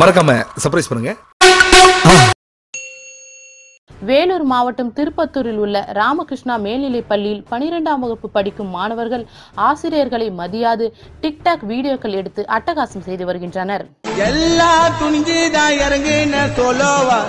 மறக்காம சர்ப்ரைஸ் பண்ணுங்க. வேலூர் மாவட்டம் திருப்பத்தூரில் உள்ள ராமகிருஷ்ணா மேல்நிலைப் பள்ளியில் பனிரெண்டாம் வகுப்பு படிக்கும் மாணவர்கள் ஆசிரியர்களை மதியாது டிக்டாக் வீடியோக்கள் எடுத்து அட்டகாசம் செய்து வருகின்றனர். எல்லா துணிஞ்சுதான் இறங்குன சோலோவா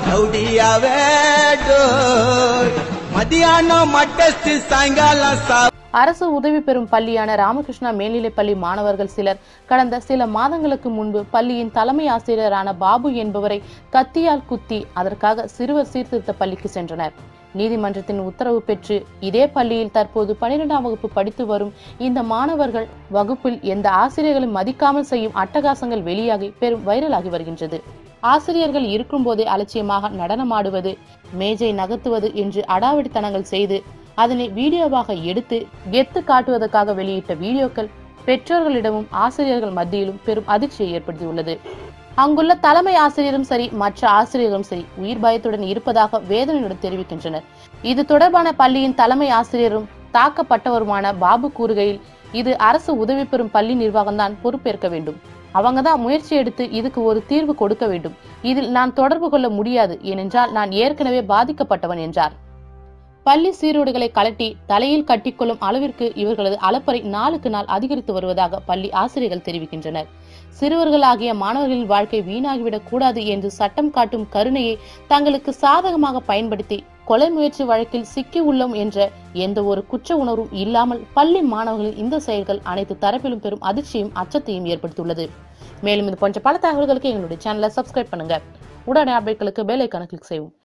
மதியானம் மட்டஸ்ட் சாயங்காலம் சா அரசு உதவி பெறும் பள்ளியான ராமகிருஷ்ணா மேல்நிலைப்பள்ளி மாணவர்கள் சிலர் கடந்த சில மாதங்களுக்கு முன்பு பள்ளியின் தலைமை ஆசிரியரான பாபு என்பவரை கத்தியால் குத்தி அதற்காக சிறுவர் சீர்திருத்த பள்ளிக்கு சென்றனர். நீதிமன்றத்தின் உத்தரவு பெற்று இதே பள்ளியில் தற்போது பனிரெண்டாம் வகுப்பு படித்து வரும் இந்த மாணவர்கள் வகுப்பில் எந்த ஆசிரியர்களும் மதிக்காமல் செய்யும் அட்டகாசங்கள் வெளியாகி பெரும் வைரலாகி வருகின்றது. ஆசிரியர்கள் இருக்கும்போதே அலட்சியமாக நடனமாடுவது மேஜை நகர்த்துவது என்று அடாவடித்தனங்கள் செய்து அதனை வீடியோவாக எடுத்து கெத்து காட்டுவதற்காக வெளியிட்ட வீடியோக்கள் பெற்றோர்களிடமும் ஆசிரியர்கள் மத்தியிலும் பெரும் அதிர்ச்சியை ஏற்படுத்தியுள்ளது. அங்குள்ள தலைமை ஆசிரியரும் சரி மற்ற ஆசிரியர்களும் சரி உயிர் பயத்துடன் இருப்பதாக வேதனையுடன் தெரிவிக்கின்றனர். இது தொடர்பான பள்ளியின் தலைமை ஆசிரியரும் தாக்கப்பட்டவருமான பாபு கூறுகையில் இது அரசு உதவி பெறும் பள்ளி நிர்வாகம்தான் பொறுப்பேற்க வேண்டும். அவங்க தான் முயற்சி எடுத்து இதுக்கு ஒரு தீர்வு கொடுக்க வேண்டும். இதில் நான் தொடர்பு கொள்ள முடியாது ஏனென்றால் நான் ஏற்கனவே பாதிக்கப்பட்டவன் என்றார். பள்ளி சீருடைகளை கலட்டி தலையில் கட்டிக்கொள்ளும் அளவிற்கு இவர்களது அளப்பறை நாளுக்கு நாள் அதிகரித்து வருவதாக பள்ளி ஆசிரியர்கள் தெரிவிக்கின்றனர். சிறுவர்களாகிய மாணவர்களின் வாழ்க்கை வீணாகிவிடக் கூடாது என்று சட்டம் காட்டும் கருணையை தங்களுக்கு சாதகமாக பயன்படுத்தி கொலை முயற்சி வழக்கில் சிக்கி உள்ளோம் என்ற எந்த ஒரு குற்ற உணர்வும் இல்லாமல் பள்ளி மாணவர்களின் இந்த செயல்கள் அனைத்து தரப்பிலும் பெரும் அதிர்ச்சியும் அச்சத்தையும் ஏற்படுத்தியுள்ளது. மேலும் இது போன்ற பல தகவல்களுக்கு எங்களுடைய சேனலை சப்ஸ்கிரைப் பண்ணுங்க. உடனே அப்டேட்களுக்கு பெல் ஐக்கான கிளிக் செய்வோம்.